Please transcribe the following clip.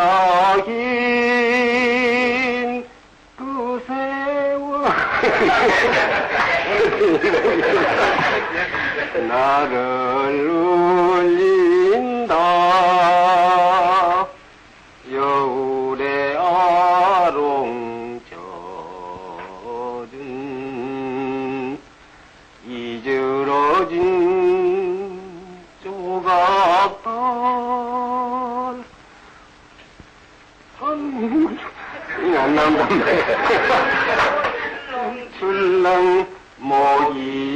기나긴 그 세월 나를 안 나온 건데. 출렁 모기